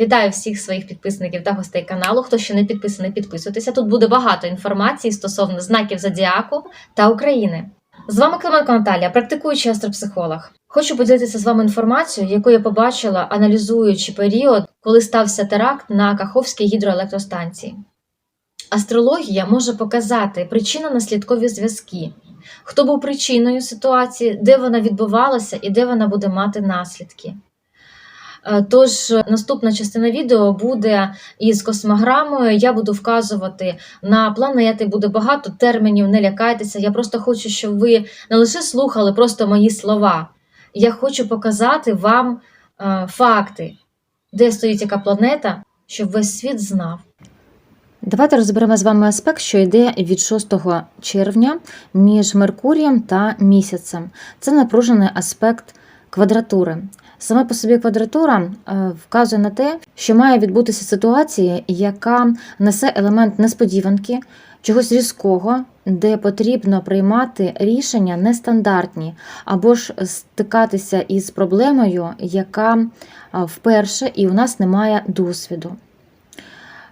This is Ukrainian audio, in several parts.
Вітаю всіх своїх підписників та гостей каналу. Хто ще не підписаний, підписуйтеся. Тут буде багато інформації стосовно знаків зодіаку та України. З вами Клименко Наталія, практикуючий астропсихолог. Хочу поділитися з вами інформацією, яку я побачила, аналізуючи період, коли стався теракт на Каховській гідроелектростанції. Астрологія може показати причинно-наслідкові зв'язки, хто був причиною ситуації, де вона відбувалася і де вона буде мати наслідки. Е, Тож наступна частина відео буде із космограмою. Я буду вказувати на планети, буде багато термінів, не лякайтеся. Я просто хочу, щоб ви не лише слухали просто мої слова. Я хочу показати вам е, факти, де стоїть яка планета, щоб весь світ знав. Давайте розберемо з вами аспект, що йде від 6 червня між Меркурієм та місяцем. Це напружений аспект квадратури. Саме по собі квадратура е, вказує на те, що має відбутися ситуація, яка несе елемент несподіванки, чогось різкого, де потрібно приймати рішення нестандартні, або ж стикатися із проблемою, яка е, вперше і у нас немає досвіду.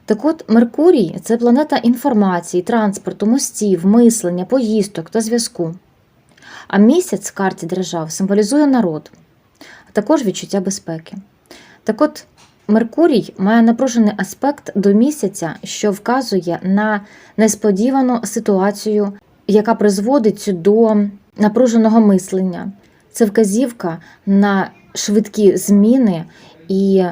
Так от, Меркурій це планета інформації, транспорту, мостів, мислення, поїздок та зв'язку. А місяць в карті держав символізує народ, а також відчуття безпеки. Так от, Меркурій має напружений аспект до місяця, що вказує на несподівану ситуацію, яка призводить до напруженого мислення. Це вказівка на швидкі зміни і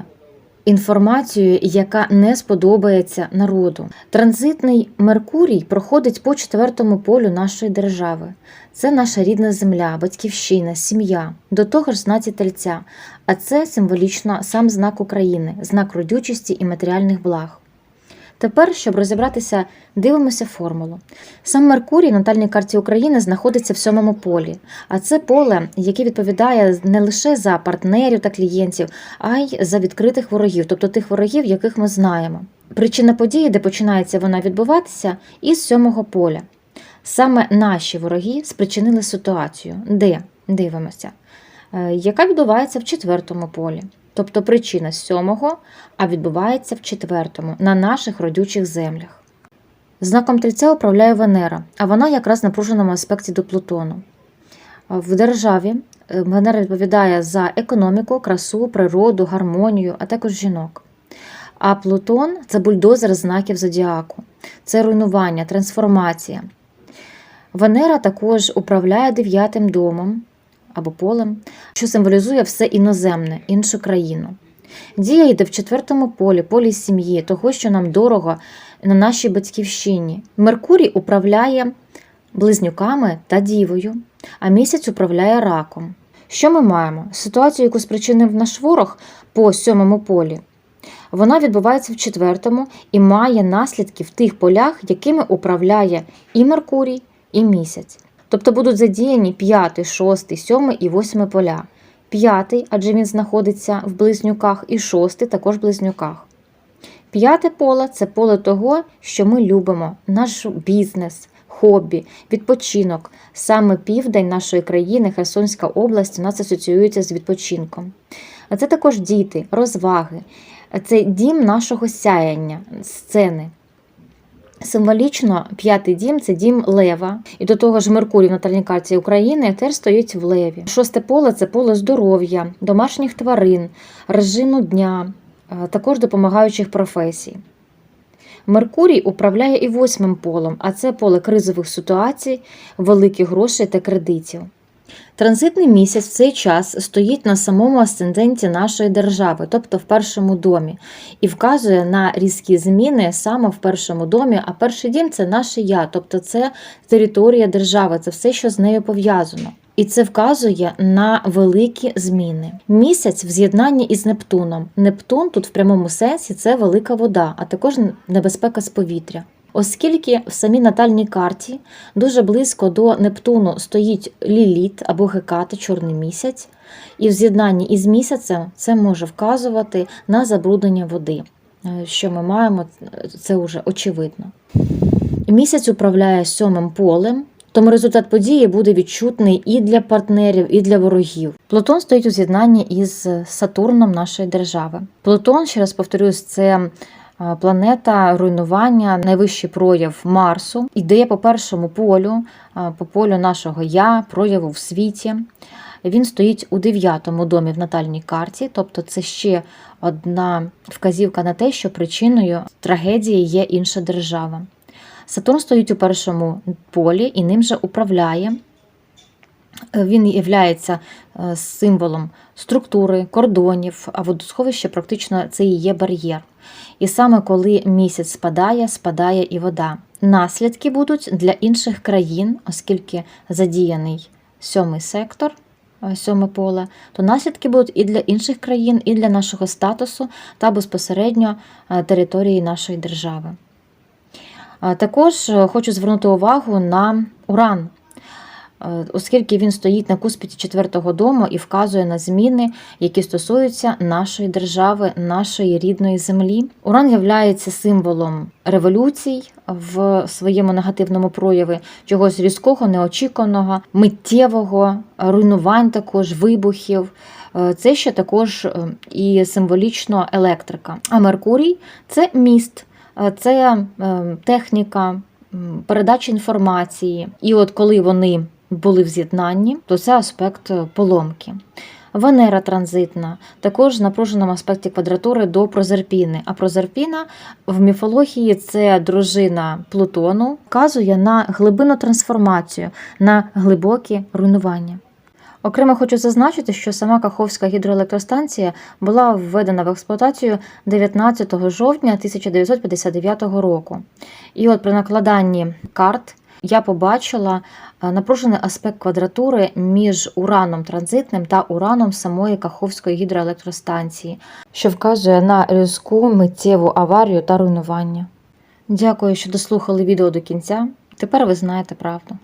інформацію, яка не сподобається народу. Транзитний Меркурій проходить по четвертому полю нашої держави. Це наша рідна земля, батьківщина, сім'я, до того ж знаці тельця, а це символічно сам знак України, знак родючості і матеріальних благ. Тепер, щоб розібратися, дивимося формулу. Сам Меркурій на натальній карті України знаходиться в сьомому полі, а це поле, яке відповідає не лише за партнерів та клієнтів, а й за відкритих ворогів, тобто тих ворогів, яких ми знаємо. Причина події, де починається вона відбуватися, із сьомого поля. Саме наші вороги спричинили ситуацію, де дивимося, е, яка відбувається в четвертому полі. Тобто причина сьомого, а відбувається в четвертому, на наших родючих землях. Знаком тельця управляє Венера, а вона якраз в напруженому аспекті до Плутону. В державі е, Венера відповідає за економіку, красу, природу, гармонію, а також жінок. А Плутон це бульдозер знаків зодіаку, це руйнування, трансформація. Венера також управляє дев'ятим домом або полем, що символізує все іноземне, іншу країну. Дія йде в четвертому полі, полі сім'ї, того, що нам дорого на нашій батьківщині. Меркурій управляє близнюками та дівою, а місяць управляє раком. Що ми маємо? Ситуацію, яку спричинив наш ворог по сьомому полі. Вона відбувається в четвертому і має наслідки в тих полях, якими управляє і Меркурій, і місяць. Тобто будуть задіяні 5, 6, 7 і 8 поля. П'ятий, адже він знаходиться в близнюках, і шостий також в близнюках. П'яте поле це поле того, що ми любимо, наш бізнес, хобі, відпочинок. Саме південь нашої країни, Херсонська область, у нас асоціюється з відпочинком. Це також діти, розваги, це дім нашого сяяння, сцени. Символічно п'ятий дім це дім Лева, і до того ж Меркурій в натальній карті України теж стоїть в Леві. Шосте поле це поле здоров'я, домашніх тварин, режиму дня, також допомагаючих професій. Меркурій управляє і восьмим полем, а це поле кризових ситуацій, великих грошей та кредитів. Транзитний місяць в цей час стоїть на самому асценденті нашої держави, тобто в першому домі, і вказує на різкі зміни саме в першому домі. А перший дім це наше я, тобто це територія держави, це все, що з нею пов'язано. І це вказує на великі зміни. Місяць в з'єднанні із Нептуном. Нептун тут в прямому сенсі це велика вода, а також небезпека з повітря. Оскільки в самій натальній карті дуже близько до Нептуну стоїть ліліт або геката, чорний місяць, і в з'єднанні із місяцем це може вказувати на забруднення води. Е, Що ми маємо, це вже очевидно. Місяць управляє сьомим полем, Тому результат події буде відчутний і для партнерів, і для ворогів. Плутон стоїть у з'єднанні із Сатурном нашої держави. Плутон, ще раз повторюсь, це планета руйнування, найвищий прояв Марсу. Ідея по першому полю, по полю нашого я, прояву в світі. Він стоїть у дев'ятому домі в натальній карті, тобто це ще одна вказівка на те, що причиною трагедії є інша держава. Сатурн стоїть у першому полі і ним же управляє. Е, Він є символом структури, кордонів, а водосховище практично це і є бар'єр. І саме коли місяць спадає, спадає і вода. Наслідки будуть для інших країн, оскільки задіяний сьомий сектор, е, сьоме поле, то наслідки будуть і для інших країн, і для нашого статусу та безпосередньо е, території нашої держави. Також е, хочу звернути увагу на уран, е, оскільки він стоїть на куспіті четвертого дому і вказує на зміни, які стосуються нашої держави, нашої рідної землі. Уран є символом революцій в своєму негативному прояві, чогось різкого, неочікуваного, миттєвого, руйнувань також, вибухів. Е, Це ще також е, і символічно електрика. А Меркурій це міст. Е, це е, техніка передачі інформації. І от коли вони були в з'єднанні, то це аспект е, поломки. Венера транзитна, також в напруженому аспекті квадратури до Прозерпіни. А Прозерпіна в міфології це дружина Плутону, вказує на глибинну трансформацію, на глибокі руйнування. Окремо хочу зазначити, що сама Каховська гідроелектростанція була введена в експлуатацію 19 жовтня 1959 року. І от при накладанні карт я побачила е, напружений аспект квадратури між ураном транзитним та ураном самої Каховської гідроелектростанції, що вказує на різку миттєву аварію та руйнування. Дякую, що дослухали відео до кінця. Тепер ви знаєте правду.